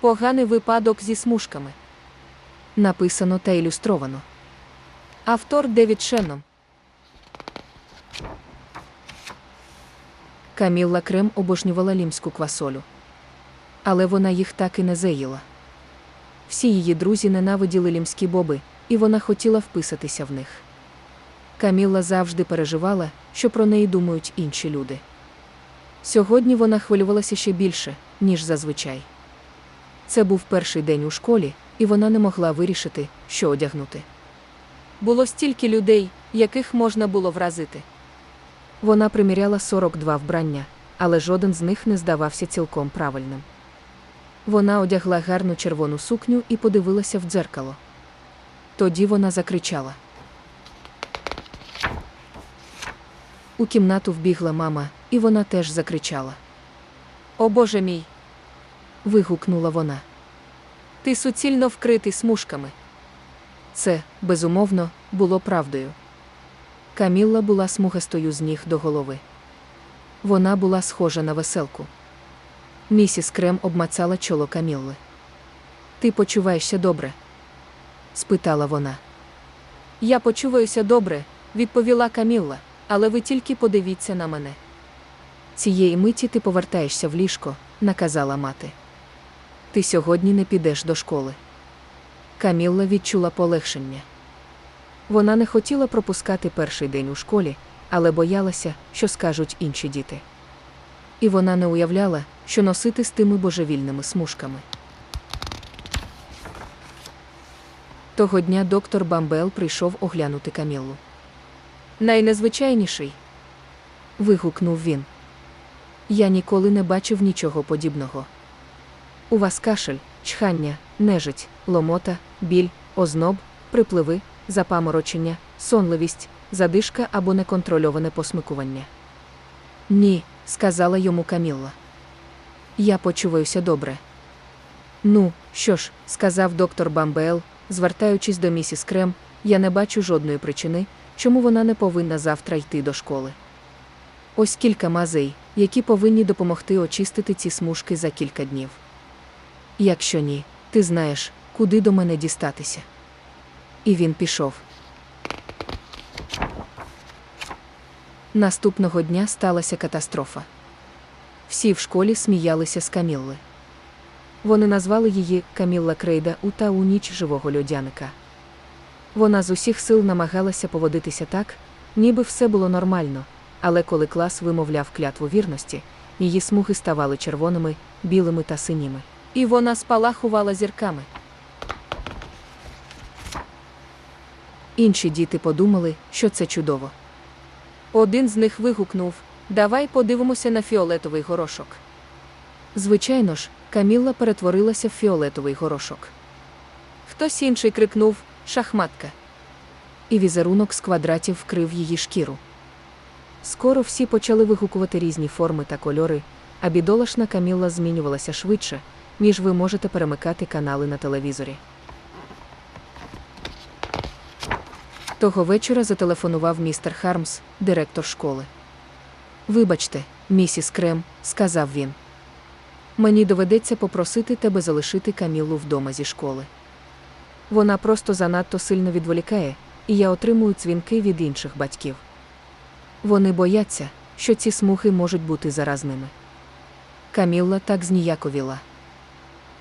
Поганий випадок зі смужками. Написано та ілюстровано. Автор Девід Шенном. Камілла Крем обожнювала лімську квасолю. Але вона їх так і не заїла. Всі її друзі ненавиділи лімські боби, і вона хотіла вписатися в них. Камілла завжди переживала, що про неї думають інші люди. Сьогодні вона хвилювалася ще більше, ніж зазвичай. Це був перший день у школі, і вона не могла вирішити, що одягнути. Було стільки людей, яких можна було вразити. Вона приміряла 42 вбрання, але жоден з них не здавався цілком правильним. Вона одягла гарну червону сукню і подивилася в дзеркало. Тоді вона закричала. У кімнату вбігла мама, і вона теж закричала. О Боже мій! Вигукнула вона. Ти суцільно вкритий смужками. Це, безумовно, було правдою. Камілла була смугастою з ніг до голови. Вона була схожа на веселку. Місіс Крем обмацала чоло Камілли. Ти почуваєшся добре? спитала вона. Я почуваюся добре, відповіла Камілла, але ви тільки подивіться на мене. Цієї миті ти повертаєшся в ліжко, наказала мати. Ти сьогодні не підеш до школи. Камілла відчула полегшення. Вона не хотіла пропускати перший день у школі, але боялася, що скажуть інші діти. І вона не уявляла, що носити з тими божевільними смужками. Того дня доктор Бамбел прийшов оглянути Каміллу. Найнезвичайніший. вигукнув він. Я ніколи не бачив нічого подібного. У вас кашель, чхання, нежить, ломота, біль, озноб, припливи, запаморочення, сонливість, задишка або неконтрольоване посмикування. Ні, сказала йому Камілла. Я почуваюся добре. Ну, що ж, сказав доктор Бамбел, звертаючись до місіс Крем, я не бачу жодної причини, чому вона не повинна завтра йти до школи. Ось кілька мазей, які повинні допомогти очистити ці смужки за кілька днів. Якщо ні, ти знаєш, куди до мене дістатися. І він пішов. Наступного дня сталася катастрофа. Всі в школі сміялися з Камілли. Вони назвали її Камілла Крейда у та у ніч живого льодяника. Вона з усіх сил намагалася поводитися так, ніби все було нормально, але коли клас вимовляв клятву вірності, її смуги ставали червоними, білими та синіми. І вона спалахувала зірками. Інші діти подумали, що це чудово. Один з них вигукнув Давай подивимося на фіолетовий горошок. Звичайно ж, Камілла перетворилася в фіолетовий горошок. Хтось інший крикнув Шахматка. І візерунок з квадратів вкрив її шкіру. Скоро всі почали вигукувати різні форми та кольори, а бідолашна Камілла змінювалася швидше, ніж ви можете перемикати канали на телевізорі. Того вечора зателефонував містер Хармс, директор школи. Вибачте, місіс Крем, сказав він. Мені доведеться попросити тебе залишити Каміллу вдома зі школи. Вона просто занадто сильно відволікає, і я отримую дзвінки від інших батьків. Вони бояться, що ці смуги можуть бути заразними. Камілла так зніяковіла.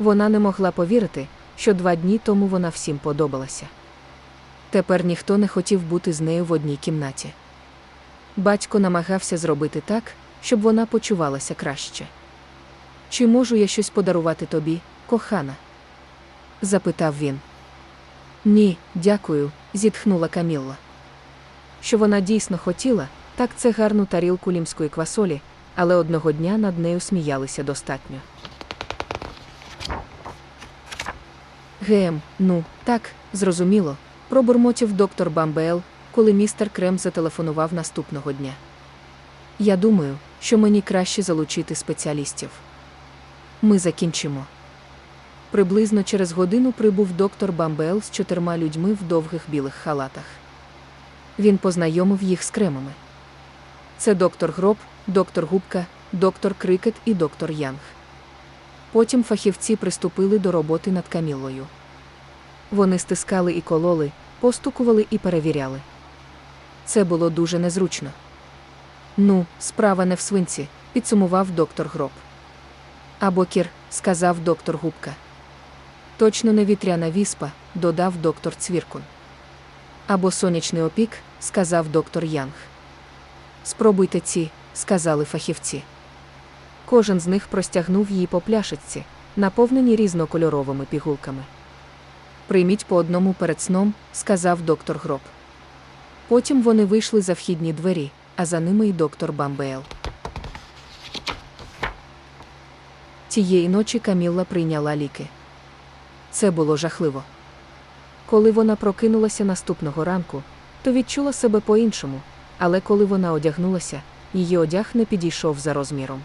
Вона не могла повірити, що два дні тому вона всім подобалася. Тепер ніхто не хотів бути з нею в одній кімнаті. Батько намагався зробити так, щоб вона почувалася краще. Чи можу я щось подарувати тобі, кохана? запитав він. Ні, дякую, зітхнула Камілла. Що вона дійсно хотіла, так це гарну тарілку лімської квасолі, але одного дня над нею сміялися достатньо. Гем, ну, так, зрозуміло, пробурмотів доктор Бамбел, коли містер Крем зателефонував наступного дня. Я думаю, що мені краще залучити спеціалістів. Ми закінчимо. Приблизно через годину прибув доктор Бамбел з чотирма людьми в довгих білих халатах. Він познайомив їх з кремами. Це доктор Гроб, доктор Губка, доктор Крикет і доктор Янг. Потім фахівці приступили до роботи над Камілою. Вони стискали і кололи, постукували і перевіряли. Це було дуже незручно. Ну, справа не в свинці, підсумував доктор Гроб. Або кір, сказав доктор Губка. Точно не вітряна віспа, додав доктор Цвіркун. Або сонячний опік, сказав доктор Янг. Спробуйте ці, сказали фахівці. Кожен з них простягнув її по пляшечці, наповнені різнокольоровими пігулками. Прийміть по одному перед сном, сказав доктор Гроб. Потім вони вийшли за вхідні двері, а за ними й доктор Бамбеел. Тієї ночі Камілла прийняла ліки. Це було жахливо. Коли вона прокинулася наступного ранку, то відчула себе по-іншому, але коли вона одягнулася, її одяг не підійшов за розміром.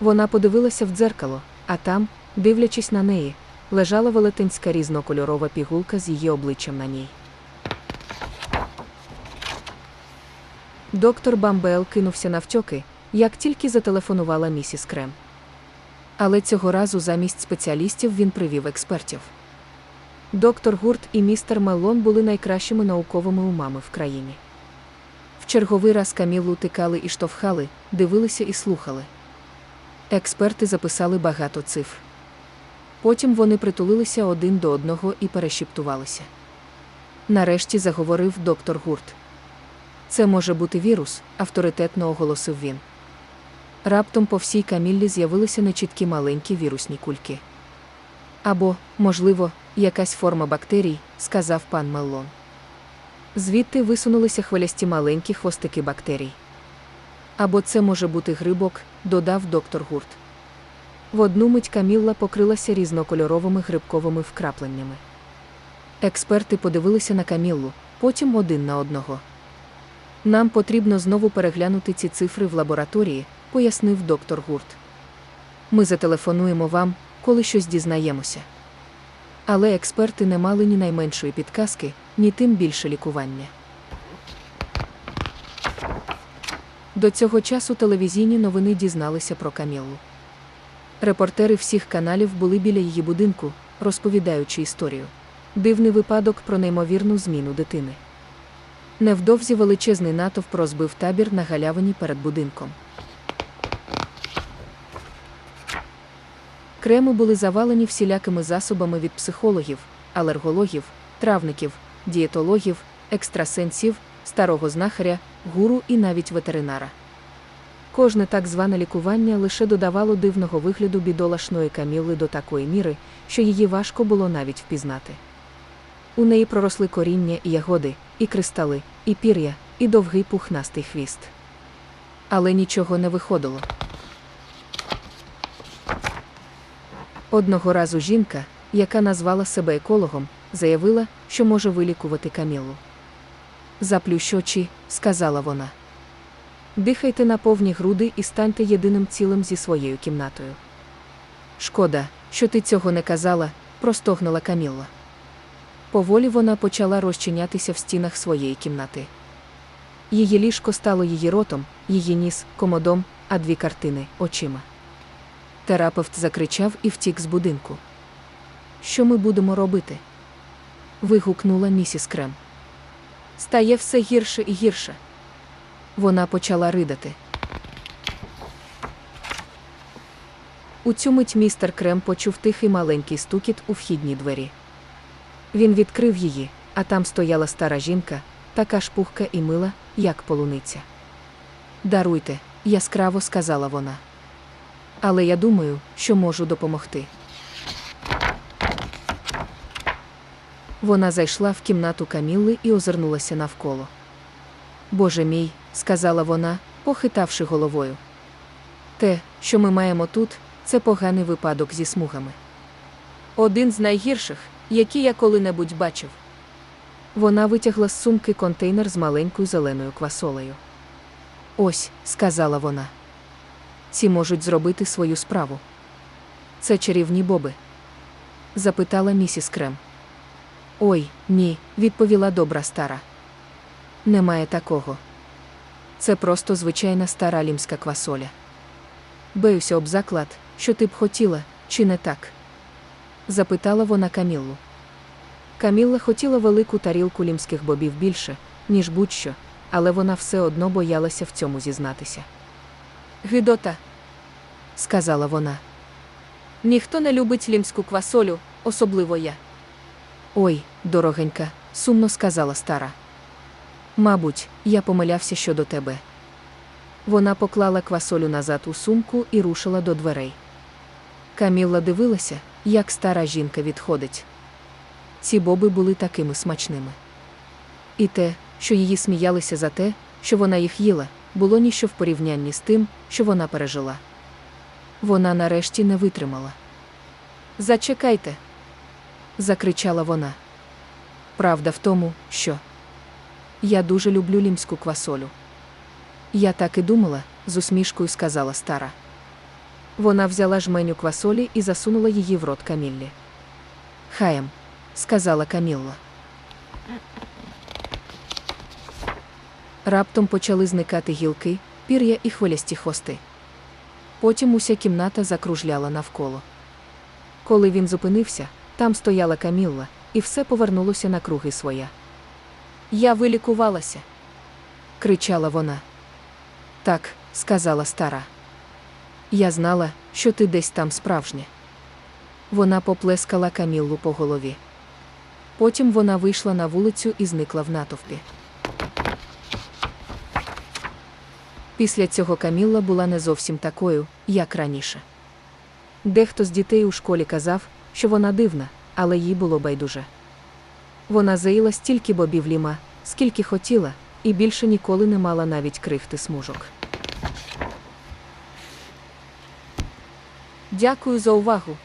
Вона подивилася в дзеркало, а там, дивлячись на неї, лежала велетенська різнокольорова пігулка з її обличчям на ній. Доктор Бамбел кинувся навтьоки, як тільки зателефонувала місіс Крем. Але цього разу замість спеціалістів він привів експертів. Доктор Гурт і містер Меллон були найкращими науковими умами в країні. В черговий раз Камілу тикали і штовхали, дивилися і слухали. Експерти записали багато цифр. Потім вони притулилися один до одного і перешіптувалися. Нарешті заговорив доктор Гурт. Це може бути вірус, авторитетно оголосив він. Раптом по всій каміллі з'явилися нечіткі маленькі вірусні кульки. Або, можливо, якась форма бактерій, сказав пан Меллон. Звідти висунулися хвилясті маленькі хвостики бактерій. Або це може бути грибок, додав доктор Гурт. В одну мить Камілла покрилася різнокольоровими грибковими вкрапленнями. Експерти подивилися на Каміллу, потім один на одного. Нам потрібно знову переглянути ці цифри в лабораторії, пояснив доктор Гурт. Ми зателефонуємо вам, коли щось дізнаємося. Але експерти не мали ні найменшої підказки, ні тим більше лікування. До цього часу телевізійні новини дізналися про Каміллу. Репортери всіх каналів були біля її будинку, розповідаючи історію. Дивний випадок про неймовірну зміну дитини. Невдовзі величезний натовп розбив табір на галявині перед будинком. Креми були завалені всілякими засобами від психологів, алергологів, травників, дієтологів, екстрасенсів, старого знахаря, гуру і навіть ветеринара. Кожне так зване лікування лише додавало дивного вигляду бідолашної каміли до такої міри, що її важко було навіть впізнати. У неї проросли коріння і ягоди, і кристали, і пір'я, і довгий пухнастий хвіст. Але нічого не виходило. Одного разу жінка, яка назвала себе екологом, заявила, що може вилікувати камілу. Заплющ очі, сказала вона. Дихайте на повні груди і станьте єдиним цілим зі своєю кімнатою. Шкода, що ти цього не казала, простогнула Камілла. Поволі вона почала розчинятися в стінах своєї кімнати. Її ліжко стало її ротом, її ніс комодом, а дві картини очима. Терапевт закричав і втік з будинку. Що ми будемо робити? вигукнула місіс Крем. Стає все гірше і гірше. Вона почала ридати. У цю мить містер Крем почув тихий маленький стукіт у вхідній двері. Він відкрив її, а там стояла стара жінка, така ж пухка і мила, як полуниця. Даруйте, яскраво сказала вона. Але я думаю, що можу допомогти. Вона зайшла в кімнату Камілли і озирнулася навколо. Боже мій, сказала вона, похитавши головою. Те, що ми маємо тут, це поганий випадок зі смугами. Один з найгірших, які я коли-небудь бачив. Вона витягла з сумки контейнер з маленькою зеленою квасолею. Ось, сказала вона. Ці можуть зробити свою справу. Це чарівні боби? запитала місіс Крем. Ой, ні, відповіла добра стара. Немає такого. Це просто звичайна стара лімська квасоля. Беюся об заклад, що ти б хотіла, чи не так? запитала вона Каміллу. Камілла хотіла велику тарілку лімських бобів більше, ніж будь-що, але вона все одно боялася в цьому зізнатися. Гидота, сказала вона. Ніхто не любить лімську квасолю, особливо я. Ой, дорогенька, сумно сказала стара. Мабуть, я помилявся щодо тебе. Вона поклала квасолю назад у сумку і рушила до дверей. Камілла дивилася, як стара жінка відходить. Ці боби були такими смачними. І те, що її сміялися за те, що вона їх їла, було ніщо в порівнянні з тим, що вона пережила. Вона нарешті не витримала. Зачекайте. Закричала вона. Правда в тому, що я дуже люблю лімську квасолю. Я так і думала, з усмішкою сказала стара. Вона взяла жменю квасолі і засунула її в рот Каміллі. Хаєм, сказала Камілла. Раптом почали зникати гілки, пір'я і хвилясті хвости. Потім уся кімната закружляла навколо. Коли він зупинився, там стояла Камілла, і все повернулося на круги своя. Я вилікувалася, кричала вона. Так, сказала стара. Я знала, що ти десь там справжня. Вона поплескала Каміллу по голові. Потім вона вийшла на вулицю і зникла в натовпі. Після цього Камілла була не зовсім такою, як раніше. Дехто з дітей у школі казав, що вона дивна, але їй було байдуже. Вона заїла стільки бобів ліма, скільки хотіла, і більше ніколи не мала навіть крихти смужок. Дякую за увагу.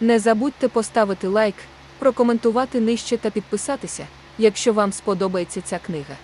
Не забудьте поставити лайк, прокоментувати нижче та підписатися, якщо вам сподобається ця книга.